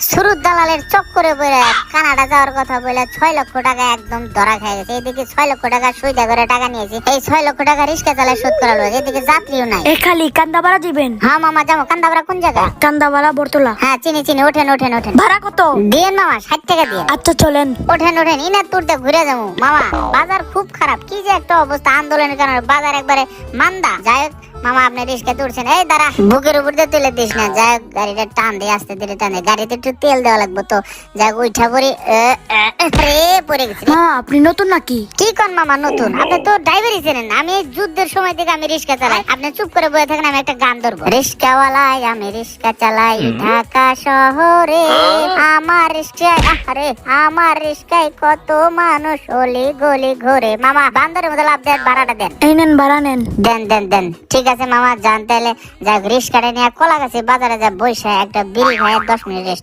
সুরুত দালালের চক্করে বলে কানাডা যাওয়ার কথা বলে ছয় লক্ষ টাকা একদম ধরা খেয়ে গেছে। এদিকে ছয় লক্ষ টাকা সুইদা করে টাকা নিয়েছি। এই ছয় লক্ষ টাকা রিক্সা চালায় শোধ করা লোক এদিকে যাত্রীও নাই। এ খালি কান্দাপাড়া দিবেন? হ্যাঁ মামা যাব। কান্দাবরা কোন জায়গা কান্দাপাড়া বর্তলা হ্যাঁ চিনি চিনি। ওঠেন ওঠেন ওঠেন। ভাড়া কত? দিয়েন মামা ষাট টাকা দিয়ে আচ্ছা চলেন। ওঠেন ওঠেন। ইনার তুরতে ঘুরে যাব। মামা বাজার খুব খারাপ। কি যে একটা অবস্থা আন্দোলনের কারণে। বাজার একবারে মান্দা। যাই হোক মামা আপনি রিস্কে তুলছেন এই দাঁড়া বুকের উপর দিয়ে তুলে দিস না। যাই হোক গাড়িটা টান দিয়ে আসতে দিলে টান। দিয়ে গাড়িতে একটু তেল দেওয়া লাগবে তো। যাই হোক উঠা পড়ি রে গেছি। আপনি নতুন নাকি? কি কোন মামা নতুন? আপনি তো ড্রাইভারই ছিলেন আমি যুদ্ধের সময় থেকে আমি রিক্সা চালাই। আপনি চুপ করে বসে থাকেন আমি একটা গান ধরবো। রিক্সাওয়ালাই আমি রিক্সা চালাই। ঢাকা শহরে আমার রিক্সায় আরে আমার রিক্সায় কত মানুষ অলি গলি ঘুরে। মামা বান্দরের মতো লাভ দেন ভাড়াটা দেন। এই নেন ভাড়া নেন। দেন দেন দেন। ঠিক আছে মামা জান যা যাক কাটে নিয়ে কলা গাছে বাজারে যা বৈশা একটা বিড়ি খায়, দশ মিনিট রেস্ট